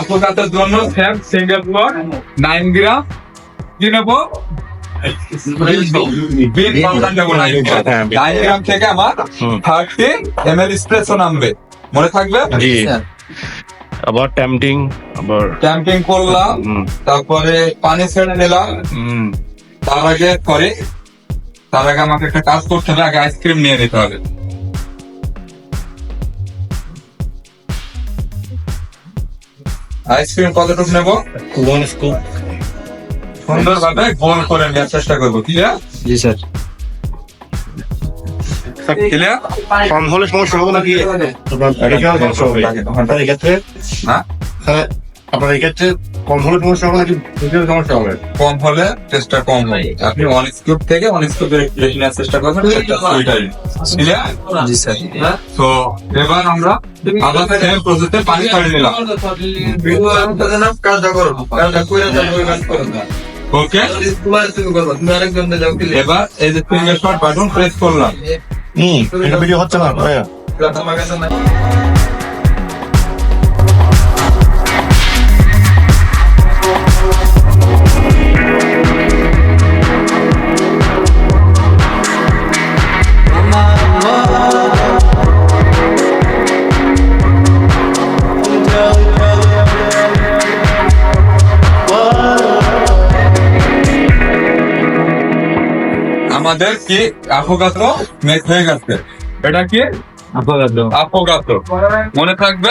আফগাতের জন্য same single plot nine gram কি নেব? নাইন গ্রাম থেকে আমার থার্টি এম এল স্প্রেসও নামবে। মনে থাকবে? আবার আবার করলাম তারপরে পানি ছেড়ে নিলাম। হুম, তার আগে করে তার আগে আমাকে একটা কাজ করতে হবে আগে আইসক্রিম নিয়ে নিতে হবে। আইসক্রিম কতটুকু নেব? One স্কুপ সুন্দরভাবে গোল করে নেওয়ার চেষ্টা করব ক্লিয়ার জি স্যার। ক্লিয়ার কম হলে সমস্যা হবে নাকি? আপনার এক্ষেত্রে সমস্যা হবে আপনার এক্ষেত্রে হ্যাঁ কম হলে সমস্যা হবে সমস্যা হবে? কম হলে টেস্টটা কম হবে। আপনি ওয়ান স্কুপ থেকে ওয়ান স্কুপ বেশি নেওয়ার চেষ্টা করবেন জি স্যার। তো এবার আমরা সেম প্রসেসে পানি নিলাম। ওকে এবার এই যে ফিঙ্গার শট বাটন প্রেস করলাম। হুম এটা ভিডিও হচ্ছে না আমাদের কি আফোগাত মেঘ হয়ে গেছে। এটা কি? আফোগাত মনে থাকবে?